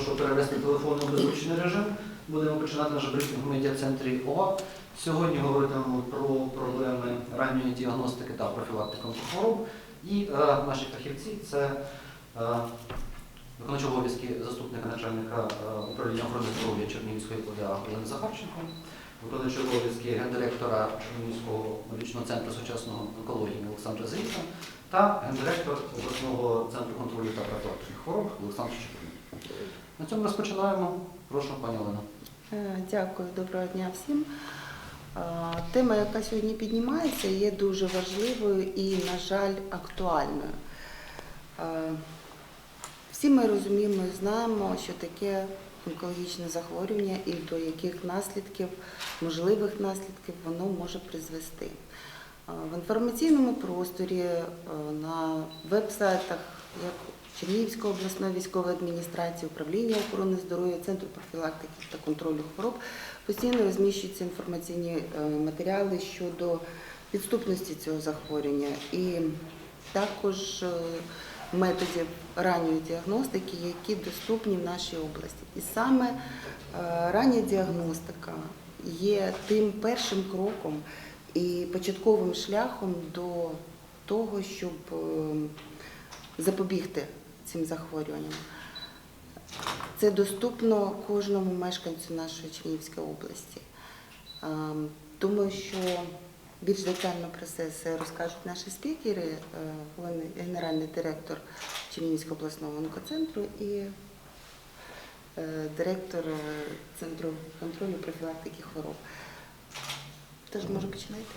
прошу перевести телефон у беззвучний режим. Будемо починати наш брифінг в медіа-центрі ОА. Сьогодні говоритимемо про проблеми ранньої діагностики та профілактики онкохвороб. І е, наші фахівці це е, виконуючий обов'язки заступника начальника е, управління охорони здоров'я Чернігівської ОДА Олени Захарченко, виконуючий обов'язки гендиректора Чернігівського медичного центру сучасного онкології Олександра Зріця та гендиректор обласного центру контролю та профілактики хвороб Олександр Щепин. На цьому розпочинаємо. Прошу, пані Олена. Е, Дякую, доброго дня всім. Е, Тема, яка сьогодні піднімається, є дуже важливою і, на жаль, актуальною. Е, Всі ми розуміємо і знаємо, що таке онкологічне захворювання і до яких наслідків, можливих наслідків воно може призвести. В інформаційному просторі, на веб-сайтах, як Чернігівської обласної військової адміністрації, управління охорони здоров'я, Центру профілактики та контролю хвороб постійно розміщуються інформаційні е, матеріали щодо підступності цього захворювання і також е, методів ранньої діагностики, які доступні в нашій області. І саме е, рання діагностика є тим першим кроком і початковим шляхом до того, щоб е, запобігти цим захворюванням. Це доступно кожному мешканцю нашої Чернігівської області. Думаю, що більш детально про це розкажуть наші спікери, е, генеральний директор Чернігівського обласного онкоцентру і е, директор е, Центру контролю профілактики хвороб. Тож, може, починайте,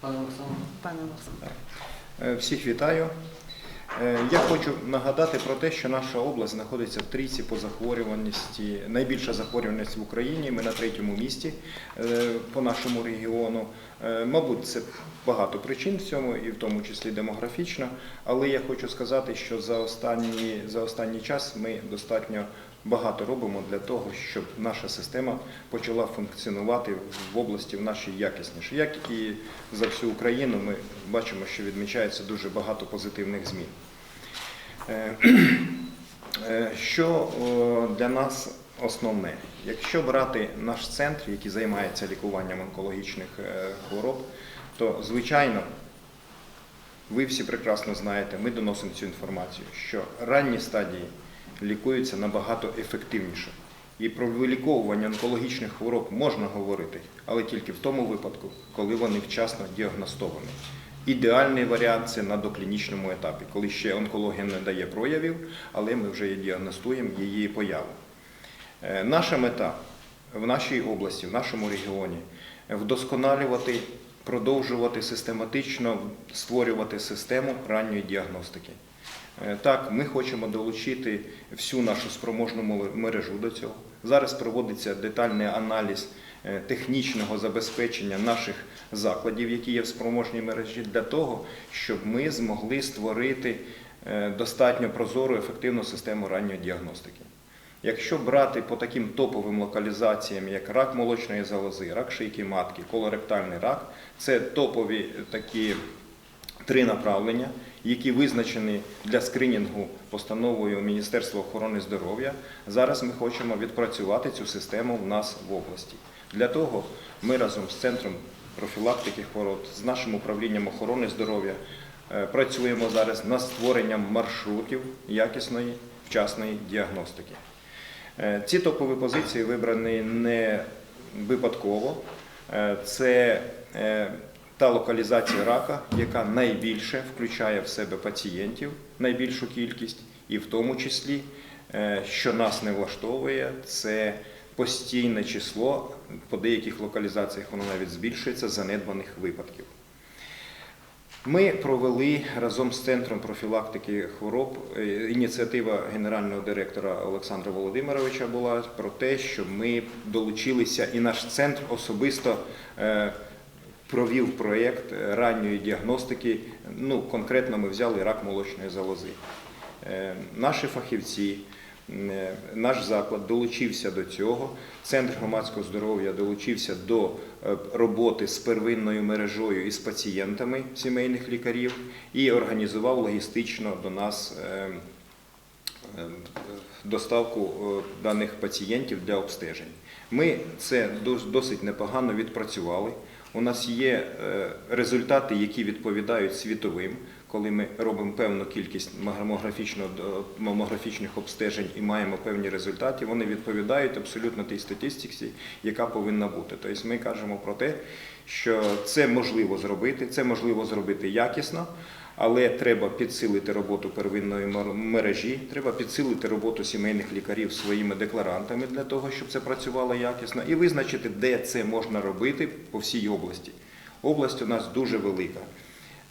Пане Олександр. пане Олександр. Всіх вітаю. Е, Я хочу нагадати про те, що наша область знаходиться в трійці по захворюваності. Найбільша захворюваність в Україні. Ми на третьому місці е, по нашому регіону. Е, Мабуть, це багато причин в цьому, і в тому числі демографічно. Але я хочу сказати, що за останній, за останній час ми достатньо багато робимо для того, щоб наша система почала функціонувати в області в нашій якісніше. Як і за всю Україну, ми бачимо, що відмічається дуже багато позитивних змін. Е, е, Що для нас основне? Якщо брати наш центр, який займається лікуванням онкологічних е, хвороб, то звичайно ви всі прекрасно знаєте, ми доносимо цю інформацію, що ранні стадії лікуються набагато ефективніше. І про виліковування онкологічних хвороб можна говорити, але тільки в тому випадку, коли вони вчасно діагностовані. Ідеальний варіант це на доклінічному етапі, коли ще онкологія не дає проявів, але ми вже діагностуємо її появу. Е, Наша мета в нашій області, в нашому регіоні вдосконалювати, продовжувати систематично створювати систему ранньої діагностики. Е, Так, ми хочемо долучити всю нашу спроможну мережу до цього. Зараз проводиться детальний аналіз е, технічного забезпечення наших закладів, які є в спроможній мережі, для того, щоб ми змогли створити е, достатньо прозору ефективну систему ранньої діагностики. Якщо брати по таким топовим локалізаціям, як рак молочної залози, рак шийки матки, колоректальний рак, це топові такі три направлення, які визначені для скринінгу постановою Міністерства охорони здоров'я. Зараз ми хочемо відпрацювати цю систему в нас в області. Для того ми разом з центром профілактики хвороб, з нашим управлінням охорони здоров'я е, працюємо зараз над створенням маршрутів якісної вчасної діагностики. Е, Ці топові позиції вибрані не випадково. Е, Це та локалізація рака, яка найбільше включає в себе пацієнтів, найбільшу кількість, і в тому числі, е, що нас не влаштовує, це постійне число, по деяких локалізаціях воно навіть збільшується, занедбаних випадків. Ми провели разом з центром профілактики хвороб е, ініціатива генерального директора Олександра Володимировича була про те, що ми долучилися, і наш центр особисто е, провів проєкт ранньої діагностики. Ну, конкретно ми взяли рак молочної залози. Е, Наші фахівці, е, наш заклад долучився до цього. Центр громадського здоров'я долучився до е, роботи з первинною мережою і з пацієнтами сімейних лікарів і організував логістично до нас доставку даних пацієнтів для обстежень. Ми це досить непогано відпрацювали. У нас є е, результати, які відповідають світовим, коли ми робимо певну кількість мамографічних обстежень і маємо певні результати, вони відповідають абсолютно тій статистиці, яка повинна бути. Тобто ми кажемо про те, що це можливо зробити, це можливо зробити якісно, але треба підсилити роботу первинної мережі, треба підсилити роботу сімейних лікарів своїми декларантами для того, щоб це працювало якісно, і визначити, де це можна робити по всій області. Область у нас дуже велика.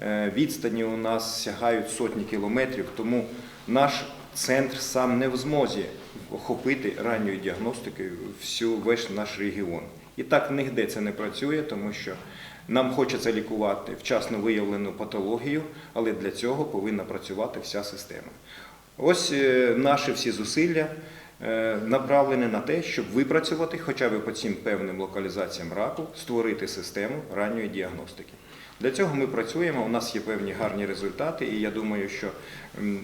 Е, Відстані у нас сягають сотні кілометрів, тому наш центр сам не в змозі охопити ранньою діагностикою всю весь наш регіон. І так нігде це не працює, тому що нам хочеться лікувати вчасно виявлену патологію, але для цього повинна працювати вся система. Ось е, наші всі зусилля е, направлені на те, щоб випрацювати хоча б по цим певним локалізаціям раку, створити систему ранньої діагностики. Для цього ми працюємо, у нас є певні гарні результати, і я думаю, що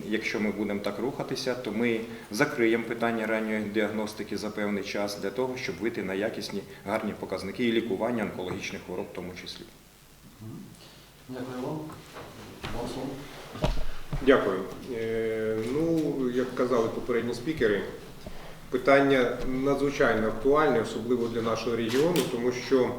якщо ми будемо так рухатися, то ми закриємо питання ранньої діагностики за певний час для того, щоб вийти на якісні гарні показники і лікування онкологічних хвороб в тому числі. Дякую вам. Дякую. Е, Ну, як казали попередні спікери, питання надзвичайно актуальне, особливо для нашого регіону, тому що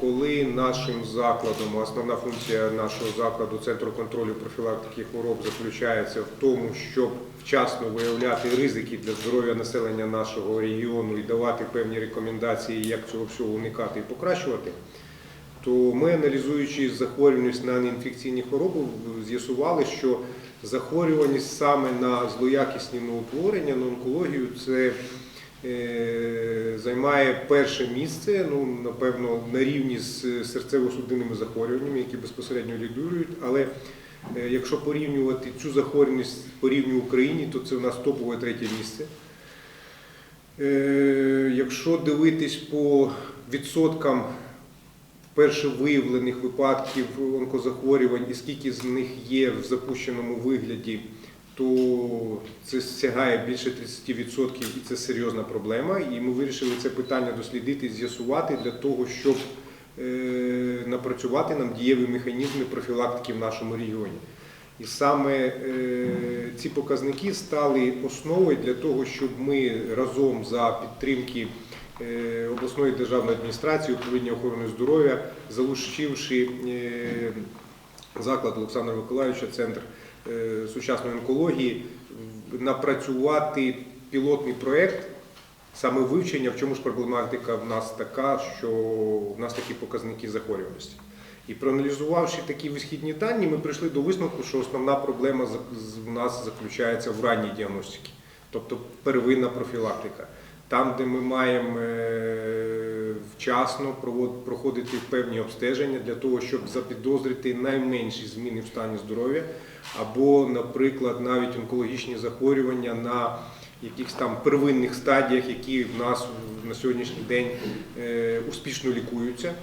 коли нашим закладом, основна функція нашого закладу Центру контролю профілактики хвороб заключається в тому, щоб вчасно виявляти ризики для здоров'я населення нашого регіону і давати певні рекомендації, як цього всього уникати і покращувати то ми, аналізуючи захворюваність на неінфекційні хвороби, з'ясували, що захворюваність саме на злоякісні новоутворення, на онкологію, це е, займає перше місце, ну, напевно, на рівні з серцево-судинними захворюваннями, які безпосередньо лідують. Але е, якщо порівнювати цю захворюваність по рівню Україні, то це у нас топове третє місце. Е, Якщо дивитись по відсоткам вперше виявлених випадків онкозахворювань і скільки з них є в запущеному вигляді, то це сягає більше 30% і це серйозна проблема. І ми вирішили це питання дослідити, з'ясувати для того, щоб е, напрацювати нам дієві механізми профілактики в нашому регіоні. І саме е, ці показники стали основою для того, щоб ми разом за підтримки е, обласної державної адміністрації, управління охорони здоров'я, залучивши заклад Олександра Миколаївича, центр сучасної онкології, напрацювати пілотний проєкт саме вивчення, в чому ж проблематика в нас така, що в нас такі показники захворюваності. І проаналізувавши такі висхідні дані, ми прийшли до висновку, що основна проблема в нас заключається в ранній діагностиці, тобто первинна профілактика. Там, де ми маємо е, вчасно проходити певні обстеження для того, щоб запідозрити найменші зміни в стані здоров'я, або, наприклад, навіть онкологічні захворювання на якихось там первинних стадіях, які в нас на сьогоднішній день е, успішно лікуються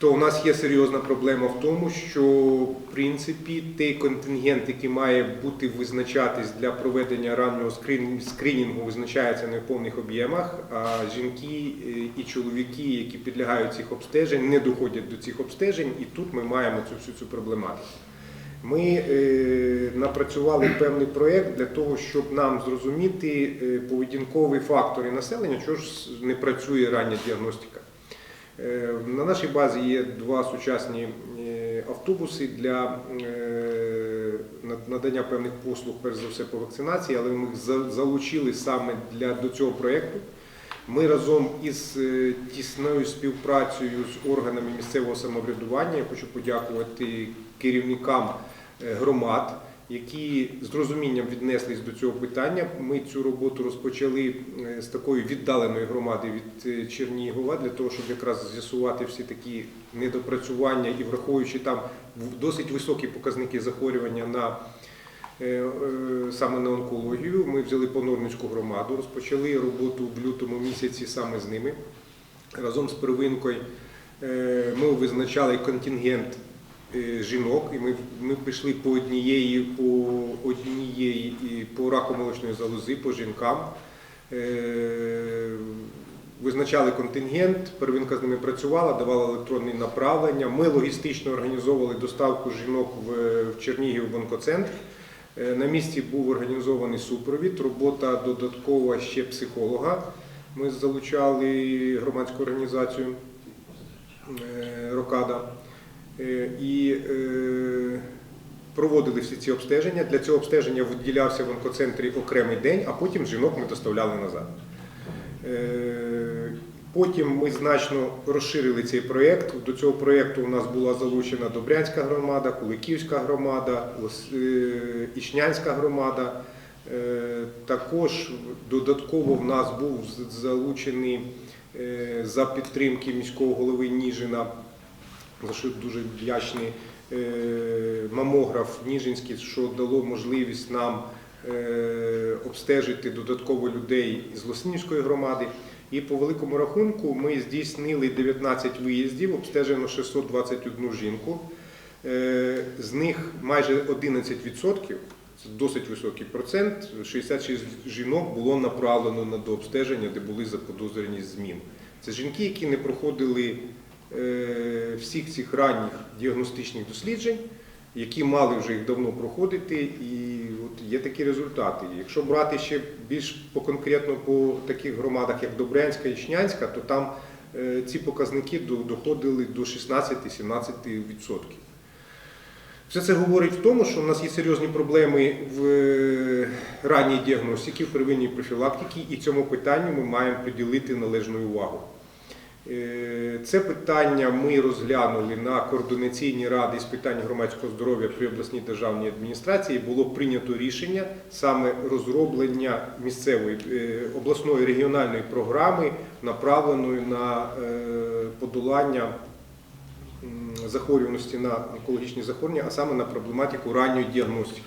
то у нас є серйозна проблема в тому, що в принципі той контингент, який має бути визначатись для проведення раннього скринінгу, визначається не в повних об'ємах. А жінки е, і чоловіки, які підлягають цих обстежень, не доходять до цих обстежень, і тут ми маємо цю всю цю проблематику. Ми е, напрацювали певний проєкт для того, щоб нам зрозуміти е, поведінкові фактори населення, чого ж не працює рання діагностика. Е, На нашій базі є два сучасні е, автобуси для е, надання певних послуг, перш за все по вакцинації, але ми їх залучили саме для, до цього проєкту. Ми разом із тісною співпрацею з органами місцевого самоврядування я хочу подякувати керівникам громад, які з розумінням віднеслись до цього питання. Ми цю роботу розпочали е, з такої віддаленої громади від е, Чернігова для того, щоб якраз з'ясувати всі такі недопрацювання і враховуючи там досить високі показники захворювання на е, саме на онкологію. Ми взяли Понорницьку громаду, розпочали роботу в лютому місяці саме з ними. Разом з первинкою ми визначали контингент жінок, і ми, ми пішли по однієї, по однієї по раку молочної залози, по жінкам. Е, Визначали контингент, первинка з ними працювала, давала електронні направлення. Ми логістично організовували доставку жінок в, Чернігів в онкоцентр. Е, На місці був організований супровід, робота додаткова ще психолога. Ми залучали громадську організацію е, Рокада Е, і е, проводили всі ці обстеження. Для цього обстеження виділявся в онкоцентрі окремий день, а потім жінок ми доставляли назад. Е, Потім ми значно розширили цей проєкт. До цього проєкту у нас була залучена Добрянська громада, Куликівська громада, е, Ічнянська громада. Е, Також додатково в нас був залучений е, за підтримки міського голови Ніжина, за що дуже вдячний е, мамограф Ніжинський, що дало можливість нам е, обстежити додатково людей з Лоснівської громади. І по великому рахунку ми здійснили 19 виїздів, обстежено 621 жінку. Е, З них майже 11%, це досить високий процент, 66 жінок було направлено на дообстеження, де були заподозрені змін. Це жінки, які не проходили всіх цих ранніх діагностичних досліджень, які мали вже їх давно проходити, і от є такі результати. Якщо брати ще більш по конкретно по таких громадах, як Добрянська і Чнянська, то там е, ці показники доходили до 16-17%. Все це говорить в тому, що в нас є серйозні проблеми в е, ранній діагностиці, в первинній профілактиці, і цьому питанню ми маємо приділити належну увагу. Е, Це питання ми розглянули на координаційній раді з питань громадського здоров'я при обласній державній адміністрації. Було прийнято рішення саме розроблення місцевої е, обласної регіональної програми, направленої на е, подолання захворюваності на онкологічні захворювання, а саме на проблематику ранньої діагностики.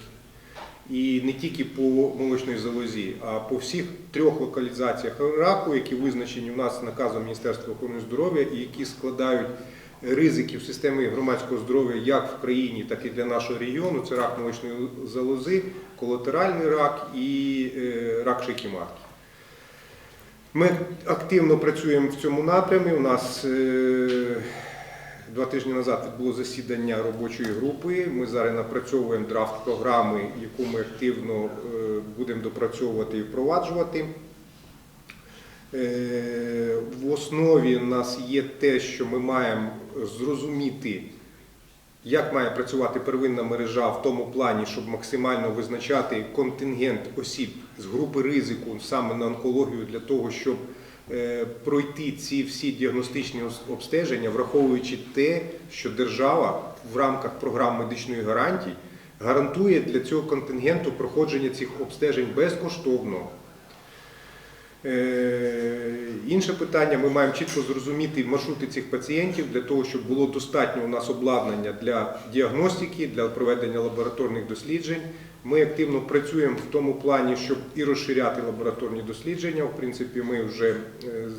І не тільки по молочній залозі, а по всіх трьох локалізаціях раку, які визначені у нас наказом Міністерства охорони здоров'я і які складають ризики в системі громадського здоров'я як в країні, так і для нашого регіону. Це рак молочної залози, колатеральний рак і е, рак шийки матки. Ми активно працюємо в цьому напрямі. У нас е, два тижні назад відбуло засідання робочої групи. Ми зараз напрацьовуємо драфт програми, яку ми активно е, будемо допрацьовувати і впроваджувати. Е, В основі у нас є те, що ми маємо зрозуміти, як має працювати первинна мережа в тому плані, щоб максимально визначати контингент осіб з групи ризику саме на онкологію для того, щоб е, пройти ці всі діагностичні обстеження, враховуючи те, що держава в рамках програм медичної гарантій гарантує для цього контингенту проходження цих обстежень безкоштовно. Е, Інше питання, ми маємо чітко зрозуміти маршрути цих пацієнтів для того, щоб було достатньо у нас обладнання для діагностики, для проведення лабораторних досліджень. Ми активно працюємо в тому плані, щоб і розширяти лабораторні дослідження. В принципі, ми вже е,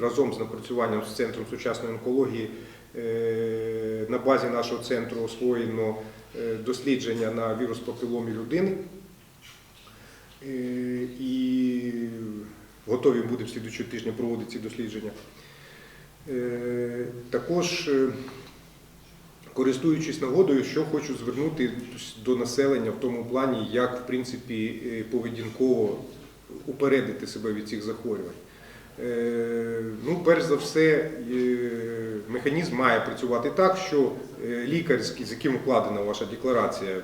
разом з напрацюванням з центром сучасної онкології е, на базі нашого центру освоєно е, дослідження на вірус папіломі людини. І готові будемо слідуючого тижня проводити ці дослідження. Також, користуючись нагодою, що хочу звернути до населення в тому плані, як в принципі е, поведінково упередити себе від цих захворювань. Е, Ну, перш за все, е, механізм має працювати так, що лікар, з яким укладена ваша декларація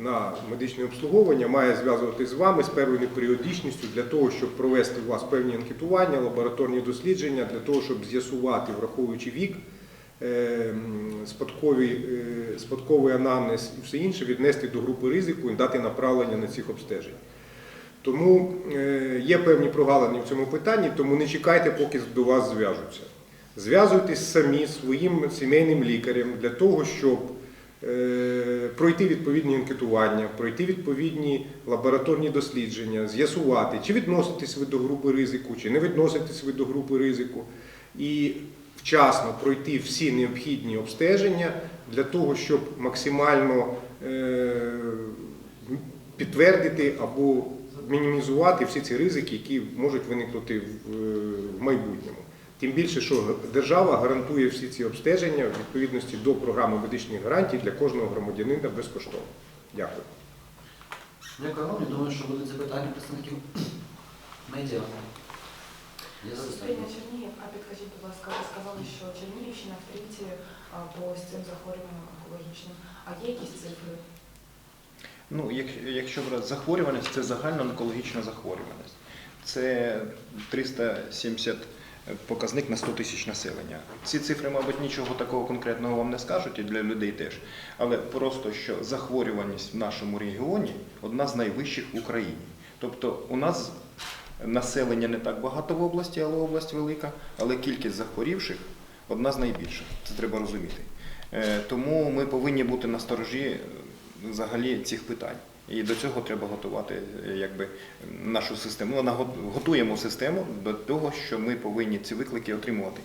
на медичне обслуговування, має зв'язуватися з вами з певною періодичністю для того, щоб провести у вас певні анкетування, лабораторні дослідження, для того, щоб з'ясувати, враховуючи вік, спадковий, е, спадковий анамнез і все інше, віднести до групи ризику і дати направлення на цих обстежень. Тому е, є певні прогалини в цьому питанні, тому не чекайте, поки до вас зв'яжуться. Зв'язуйтесь самі своїм сімейним лікарем для того, щоб е, пройти відповідні анкетування, пройти відповідні лабораторні дослідження, з'ясувати, чи відноситесь ви до групи ризику, чи не відноситесь ви до групи ризику. І вчасно пройти всі необхідні обстеження для того, щоб максимально е, підтвердити або мінімізувати всі ці ризики, які можуть виникнути в, в майбутньому. Тим більше, що держава гарантує всі ці обстеження в відповідності до програми медичних гарантій для кожного громадянина безкоштовно. Дякую. Дякую вам. Я думаю, що будуть запитання представників медіа. Суспільне Чернігів, а підкажіть, будь ласка, ви сказали, що Чернігівщина в трійці по ось цим захворюванням онкологічним. А є якісь цифри? Ну, як- якщо брати захворюваність, це загальна онкологічна захворюваність. Це 370 показник на 100 тисяч населення. Ці цифри, мабуть, нічого такого конкретного вам не скажуть і для людей теж. Але просто що захворюваність в нашому регіоні одна з найвищих в Україні. Тобто у нас населення не так багато в області, але область велика, але кількість захворівших одна з найбільших. Це треба розуміти. Е, Тому ми повинні бути на сторожі е, взагалі цих питань. І до цього треба готувати е, якби, нашу систему. Нагот- готуємо систему до того, що ми повинні ці виклики отримувати.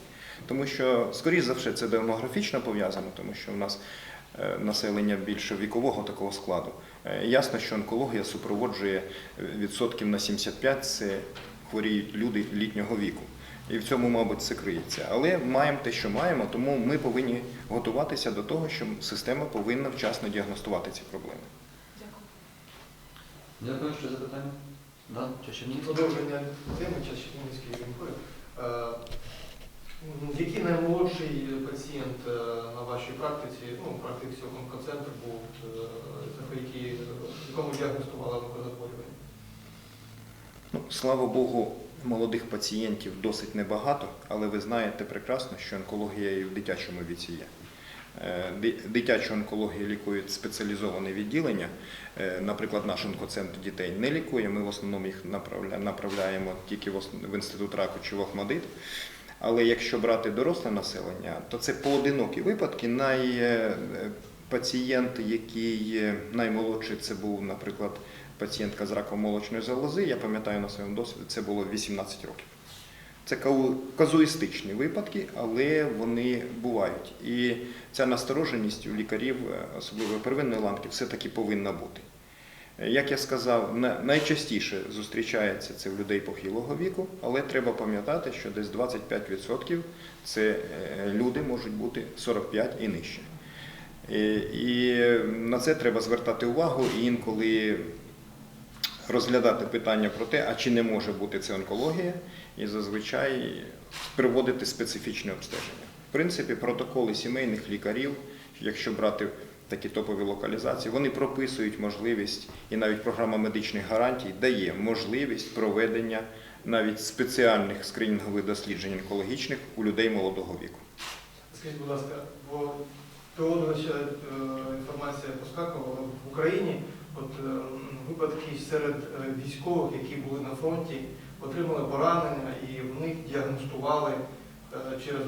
Тому що, скоріш за все, це демографічно пов'язано, тому що в нас населення більше вікового такого складу. Е, Ясно, що онкологія супроводжує е, відсотків на 75 це хворіють люди літнього віку. І в цьому, мабуть, це криється. Але маємо те, що маємо, тому ми повинні готуватися до того, що система повинна вчасно діагностувати ці проблеми. Дякую. Дякую, що запитання. Да, Продовження теми ринкою. Який наймолодший пацієнт е, на вашій практиці, ну, практиці онкоцентру був, е, якому діагностували онкозахворювання? Ну, слава Богу, молодих пацієнтів досить небагато, але ви знаєте прекрасно, що онкологія і в дитячому віці є. Е, Дитячу онкологію лікують спеціалізоване відділення. Наприклад, наш онкоцентр дітей не лікує. Ми в основному їх направляємо тільки в інститут раку чи в Охмадит. Але якщо брати доросле населення, то це поодинокі випадки. Най, е, який наймолодший, це був, наприклад, пацієнтка з раком молочної залози. Я пам'ятаю на своєму досвіді, це було 18 років. Це казуїстичні випадки, але вони бувають. І ця настороженість у лікарів, е, особливо первинної ланки, все-таки повинна бути. Як я сказав, найчастіше зустрічається це в людей похилого віку, але треба пам'ятати, що десь 25% це е, люди можуть бути 45 і нижче. І, на це треба звертати увагу і інколи розглядати питання про те, а чи не може бути це онкологія, і зазвичай приводити специфічне обстеження. В принципі, протоколи сімейних лікарів, якщо брати такі топові локалізації, вони прописують можливість, і навіть програма медичних гарантій дає можливість проведення навіть спеціальних скринінгових досліджень онкологічних у людей молодого віку. Скажіть, будь ласка, бо доводилася е, інформація поскакувала в Україні, от е, випадки серед е, військових, які були на фронті, отримали поранення і в них діагностували е, через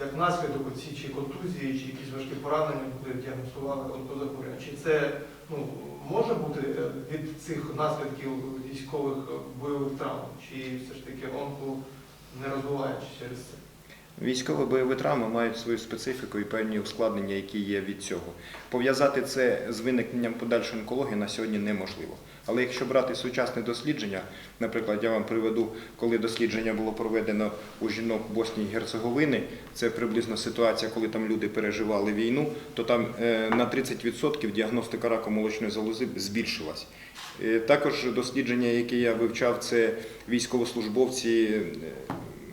як наслідок оці чи контузії, чи якісь важкі поранення були діагностували онкозахворювання. Чи це ну, може бути е, від цих наслідків військових е, бойових травм, чи все ж таки онко не розвиваючи через це? Військові бойові травми мають свою специфіку і певні ускладнення, які є від цього. Пов'язати це з виникненням подальшої онкології на сьогодні неможливо. Але якщо брати сучасне дослідження, наприклад, я вам приведу, коли дослідження було проведено у жінок Боснії і Герцеговини, це приблизно ситуація, коли там люди переживали війну, то там е, на 30% діагностика раку молочної залози збільшилась. Е, Також дослідження, яке я вивчав, це військовослужбовці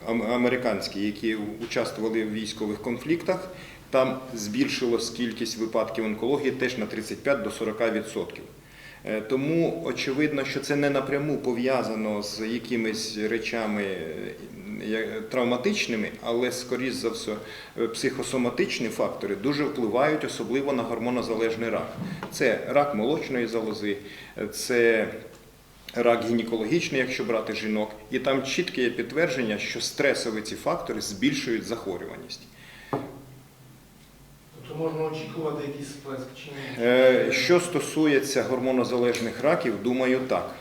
е, американські, які участвували в військових конфліктах. Там збільшилась кількість випадків онкології теж на 35 до 40%. Е, Тому очевидно, що це не напряму пов'язано з якимись речами е, травматичними, але, скоріш за все, е, психосоматичні фактори дуже впливають, особливо на гормонозалежний рак. Це рак молочної залози, це рак гінекологічний, якщо брати жінок, і там чітке є підтвердження, що стресові ці фактори збільшують захворюваність. Тобто можна очікувати якийсь сплеск чи ні? Е, Що стосується гормонозалежних раків, думаю, так.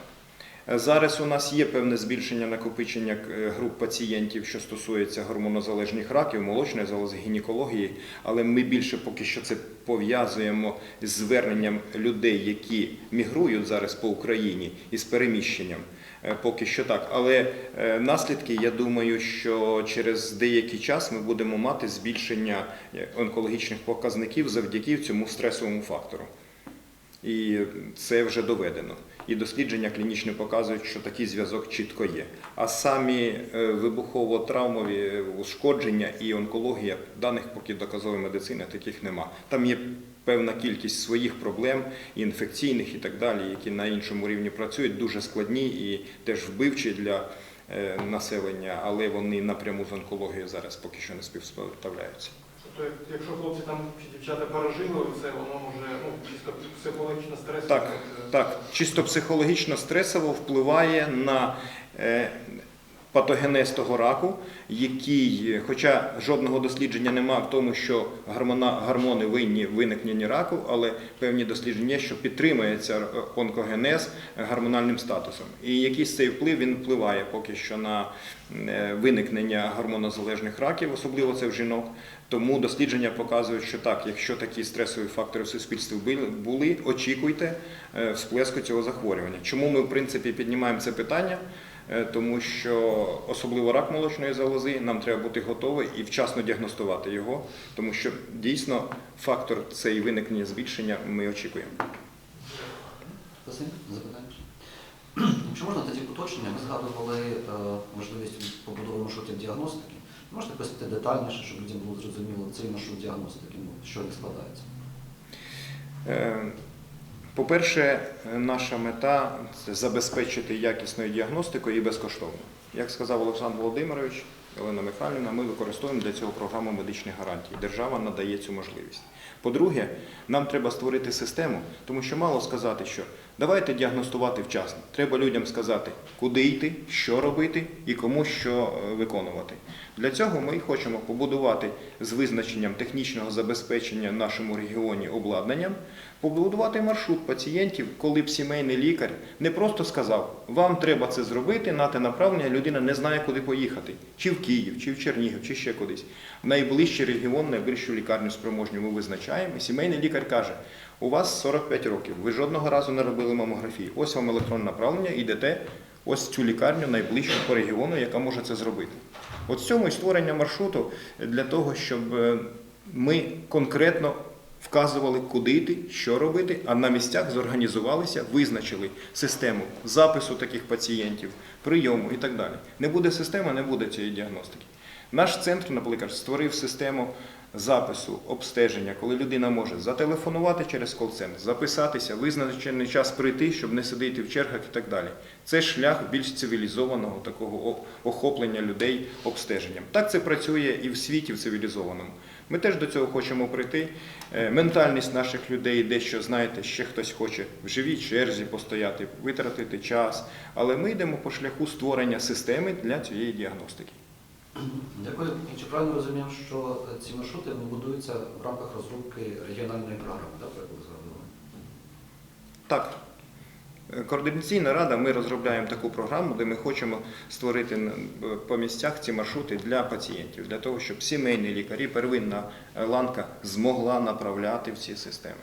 Е, Зараз у нас є певне збільшення накопичення е, груп пацієнтів, що стосується гормонозалежних раків, молочної залози, гінекології, але ми більше поки що це пов'язуємо з зверненням людей, які мігрують зараз по Україні із переміщенням. Е, Поки що так, але е, наслідки, я думаю, що через деякий час ми будемо мати збільшення е, онкологічних показників завдяки цьому стресовому фактору. І це вже доведено. І дослідження клінічні показують, що такий зв'язок чітко є. А самі вибухово-травмові ушкодження і онкологія даних поки доказової медицини таких нема. Там є певна кількість своїх проблем, і інфекційних і так далі, які на іншому рівні працюють, дуже складні і теж вбивчі для е, населення, але вони напряму з онкологією зараз поки що не співставляються. Тобто, якщо хлопці там чи дівчата пережили, це воно може ну, чисто психологічно стресово. Так, е, Так, чисто психологічно стресово впливає на е, патогенез того раку, який, хоча жодного дослідження немає в тому, що гормони винні в виникненні раку, але певні дослідження що підтримується е, онкогенез гормональним статусом. І якийсь цей вплив він впливає поки що на е, виникнення гормонозалежних раків, особливо це в жінок. Тому дослідження показують, що так, якщо такі стресові фактори в суспільстві були- були, очікуйте е, всплеску цього захворювання. Чому ми, в принципі, піднімаємо це питання? Е, Тому що особливо рак молочної залози, нам треба бути готові і вчасно діагностувати його, тому що дійсно фактор цей виникнення збільшення ми очікуємо. Запитання? Якщо можна тоді уточнення, ми згадували е, можливість побудови маршрутів діагностики. Можете пояснити детальніше, щоб людям було зрозуміло цей маршрут діагностики, ну, що він складається? Е, По-перше, е, наша мета це забезпечити якісною діагностикою і безкоштовно. Як сказав Олександр Володимирович, Олена Михайлівна, ми використовуємо для цього програму медичних гарантій. Держава надає цю можливість. По-друге, нам треба створити систему, тому що мало сказати, що давайте діагностувати вчасно. Треба людям сказати, куди йти, що робити і кому що е, виконувати. Для цього ми хочемо побудувати з визначенням технічного забезпечення нашому регіоні обладнанням, побудувати маршрут пацієнтів, коли б сімейний лікар не просто сказав, вам треба це зробити, на те направлення, людина не знає, куди поїхати, чи в Київ, чи в Чернігів, чи ще кудись. Найближчий регіон, найближчу лікарню спроможню ми визначаємо. Сімейний лікар каже: у вас 45 років, ви жодного разу не робили мамографії. Ось вам електронне направлення, йдете ось цю лікарню найближчу по регіону, яка може це зробити. От в цьому і створення маршруту для того, щоб е, ми конкретно вказували, куди йти, що робити, а на місцях зорганізувалися, визначили систему запису таких пацієнтів, прийому і так далі. Не буде системи, не буде цієї діагностики. Наш центр, наприклад, створив систему запису, обстеження, коли людина може зателефонувати через кол-центр, записатися, визначений час прийти, щоб не сидіти в чергах і так далі. Це шлях більш цивілізованого такого охоплення людей обстеженням. Так це працює і в світі в цивілізованому. Ми теж до цього хочемо прийти. Е, Ментальність наших людей дещо, знаєте, ще хтось хоче в живій черзі постояти, витратити час. Але ми йдемо по шляху створення системи для цієї діагностики. Дякую. І Чи правильно розумію, що е, ці маршрути будуються в рамках розробки регіональної програми, так, про яку ви згадували? Так. Е, Координаційна рада, ми розробляємо таку програму, де ми хочемо створити по місцях ці маршрути для пацієнтів, для того, щоб сімейні лікарі, первинна е, ланка змогла направляти в ці системи.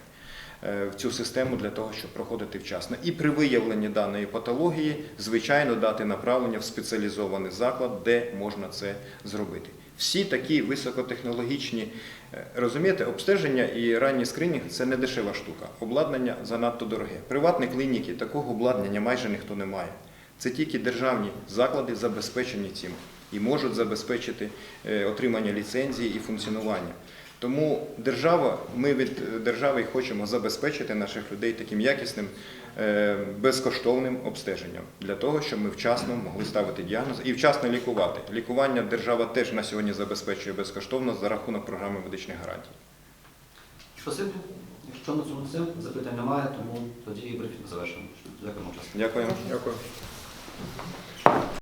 Е, В цю систему для того, щоб проходити вчасно. І при виявленні даної патології, звичайно, дати направлення в спеціалізований заклад, де можна це зробити. Всі такі високотехнологічні, е, розумієте, обстеження і ранній скринінг це не дешева штука. Обладнання занадто дороге. Приватні клініки такого обладнання майже ніхто не має. Це тільки державні заклади забезпечені цим і можуть забезпечити е, отримання ліцензії і функціонування. Тому держава, ми від держави хочемо забезпечити наших людей таким якісним, е, безкоштовним обстеженням для того, щоб ми вчасно могли ставити діагноз і вчасно лікувати. Лікування держава теж на сьогодні забезпечує безкоштовно за рахунок програми медичних гарантій. Спасибі. Якщо на цьому все, запитань немає, тому тоді брифінг завершено. Дякуємо. Дякую. Дякую.